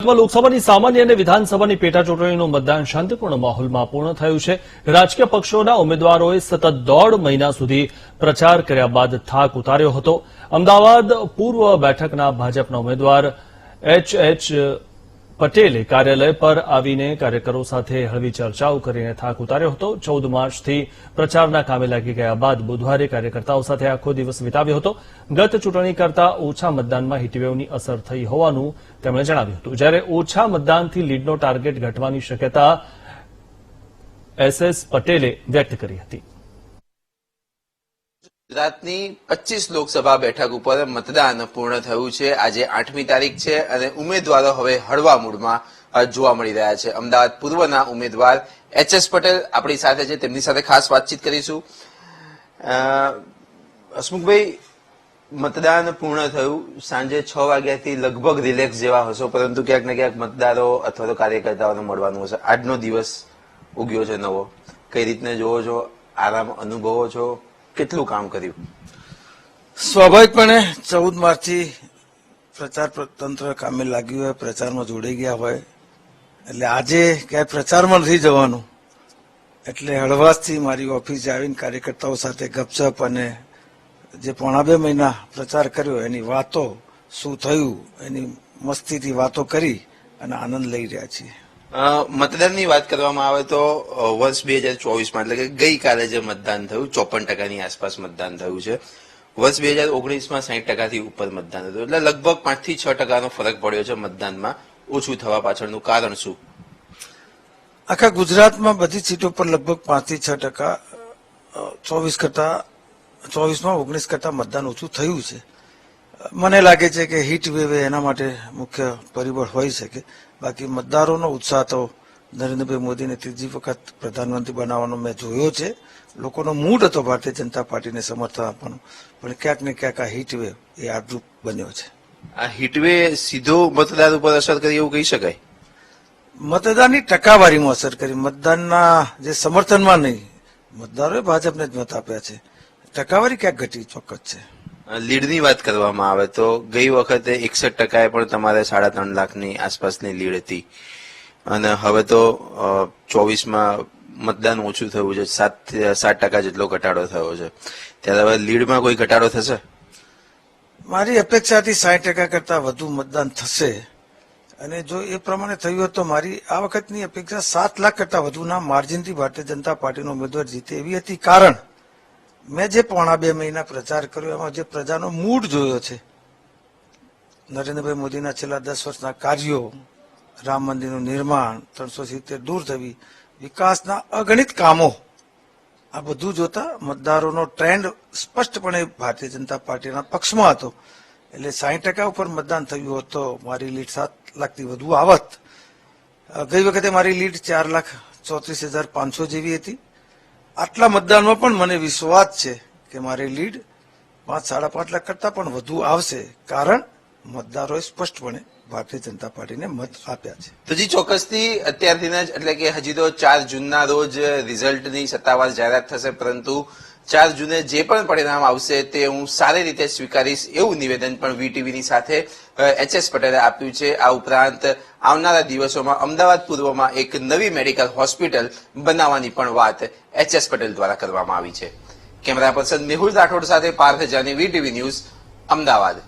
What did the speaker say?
લોકસભાની સામાન્ય અને વિધાનસભાની પેટા ચૂંટણીનું મતદાન શાંતિપૂર્ણ માહોલમાં પૂર્ણ થયું છે. રાજકીય પક્ષોના ઉમેદવારોએ સતત દોઢ મહિના સુધી પ્રચાર કર્યા બાદ થાક ઉતાર્યો હતો. અમદાવાદ પૂર્વ બેઠકના ભાજપના ઉમેદવાર એચ એચ પટેલે કાર્યાલય પર આવીને કાર્યકરો સાથે હળવી ચર્ચાઓ કરીને થાક ઉતાર્યો હતો. ચૌદ માર્ચથી પ્રચારના કામે લાગી ગયા બાદ બુધવારે કાર્યકર્તાઓ સાથે આખો દિવસ વિતાવ્યો હતો. ગત ચૂંટણી કરતા ઓછા મતદાનમાં હીટવેવની અસર થઈ હોવાનું તેમણે જણાવ્યું હતું. જ્યારે ઓછા મતદાનથી લીડનો ટાર્ગેટ ઘટવાની શક્યતા એસએસ પટેલે વ્યક્ત કરી હતી. ગુજરાતની પચીસ લોકસભા બેઠક ઉપર મતદાન પૂર્ણ થયું છે. આજે આઠમી તારીખ છે અને ઉમેદવારો હવે હળવા મૂડમાં જોવા મળી રહ્યા છે. અમદાવાદ પૂર્વના ઉમેદવાર એચ એસ પટેલ આપણી સાથે છે. તેમની સાથે ખાસ વાતચીત કરીશું. હસમુખભાઈ, મતદાન પૂર્ણ થયું. સાંજે છ વાગ્યાથી લગભગ રિલેક્સ જેવા હશો, પરંતુ ક્યાંક ને ક્યાંક મતદારો અથવા તો કાર્યકર્તાઓને મળવાનું હશે. આજનો દિવસ ઉગ્યો છે નવો. કઈ રીતને જોવો છો? આરામ અનુભવો છો? કેટલું કામ કર્યું? સ્વાભાવિકપણે ચૌદ માર્ચથી પ્રચાર તંત્ર કામે લાગ્યું હોય, પ્રચારમાં જોડાઈ ગયા હોય. એટલે આજે ક્યાંય પ્રચારમાં નથી જવાનું. એટલે હળવાશથી મારી ઓફિસે આવીને કાર્યકર્તાઓ સાથે ગપસપ અને જે પોણા બે મહિના પ્રચાર કર્યો, એની વાતો, શું થયું, એની મસ્તીથી વાતો કરી અને આનંદ લઈ રહ્યા છીએ. મતદાનની વાત કરવામાં આવે તો વર્ષ બે હજાર ચોવીસમાં, એટલે કે ગઈકાલે જે મતદાન થયું, ચોપન ટકાની આસપાસ મતદાન થયું છે. વર્ષ બે હજાર ઓગણીસમાં સાહીઠ ટકાથી ઉપર મતદાન હતું એટલે લગભગ પાંચથી છ ટકાનો ફરક પડ્યો છે મતદાનમાં. ઓછું થવા પાછળનું કારણ શું? આખા ગુજરાતમાં બધી સીટો પર લગભગ પાંચથી છ ટકા ચોવીસ કરતા, ચોવીસમાં ઓગણીસ કરતા મતદાન ઓછું થયું છે. મને લાગે છે કે હીટ વેવ એના માટે મુખ્ય પરિબળ હોઈ શકે. બાકી મતદારોનો ઉત્સાહ તો નરેન્દ્રભાઈ મોદીને ત્રીજી વખત પ્રધાનમંત્રી બનાવવાનો મેં જોયો છે. લોકોનો મૂડ હતો ભારતીય જનતા પાર્ટીને સમર્થન આપવાનો. પણ ક્યાંક ને ક્યાંક આ હિટવે એ આડરૂપ બન્યો છે. આ હીટવે સીધો મતદાર ઉપર અસર કરી એવું કહી શકાય? મતદાનની ટકાવારીમાં અસર કરી. મતદાનના જે સમર્થનમાં નહીં મતદારોએ ભાજપને જ મત આપ્યા છે. ટકાવારી ક્યાંક ઘટી? ચોક્કસ છે. લીડની વાત કરવામાં આવે તો ગઈ વખતે એકસઠ ટકાએ પણ તમારે સાડા ત્રણ લાખની આસપાસની લીડ હતી. અને હવે તો ચોવીસમાં મતદાન ઓછું થયું છે. સાત સાત ટકા જેટલો ઘટાડો થયો છે. ત્યારે હવે લીડમાં કોઈ ઘટાડો થશે? મારી અપેક્ષાથી સાઠ ટકા કરતા વધુ મતદાન થશે. અને જો એ પ્રમાણે થયું હોત તો મારી આ વખતની અપેક્ષા સાત લાખ કરતા વધુના માર્જિનથી ભારતીય જનતા પાર્ટીનો ઉમેદવાર જીતે એવી હતી. કારણ મેં જે પોણા બે મહિના પ્રચાર કર્યો, એમાં જે પ્રજાનો મૂડ જોયો છે, નરેન્દ્રભાઈ મોદીના છેલ્લા દસ વર્ષના કાર્યો, રામ મંદિરનું નિર્માણ, ત્રણસો સિત્તેર દૂર થવી, વિકાસના અગણિત કામો, આ બધું જોતા મતદારોનો ટ્રેન્ડ સ્પષ્ટપણે ભારતીય જનતા પાર્ટીના પક્ષમાં હતો. એટલે સાહીઠ ટકા ઉપર મતદાન થયું હોત તો મારી લીડ સાત લાખથી વધુ આવત. ગઈ વખતે મારી લીડ ચાર લાખ ચોત્રીસ હજાર પાંચસો જેવી હતી. આટલા મતદાનમાં પણ મને વિશ્વાસ છે કે મારી લીડ પાંચ, સાડા પાંચ લાખ કરતા પણ વધુ આવશે, કારણ મતદારોએ સ્પષ્ટપણે ભારતીય જનતા પાર્ટીને મત આપ્યા છે. તો જી, ચોક્કસથી અત્યારથી એટલે કે હજી તો ચાર જૂનના રોજ રિઝલ્ટની સત્તાવાર જાહેરાત થશે, પરંતુ ચાર જૂને જે પણ પરિણામ આવશે તે હું સારી રીતે સ્વીકારીશ એવું નિવેદન પણ વીટીવીની સાથે એચ એસ પટેલે આપ્યું છે. આ ઉપરાંત આવનારા દિવસોમાં અમદાવાદ પૂર્વમાં એક નવી મેડિકલ હોસ્પિટલ બનાવવાની પણ વાત એચ એસ પટેલ દ્વારા કરવામાં આવી છે. કેમેરા પર્સન મેહુલ રાઠોડ સાથે પાર્થ જાની, વીટીવી ન્યૂઝ, અમદાવાદ.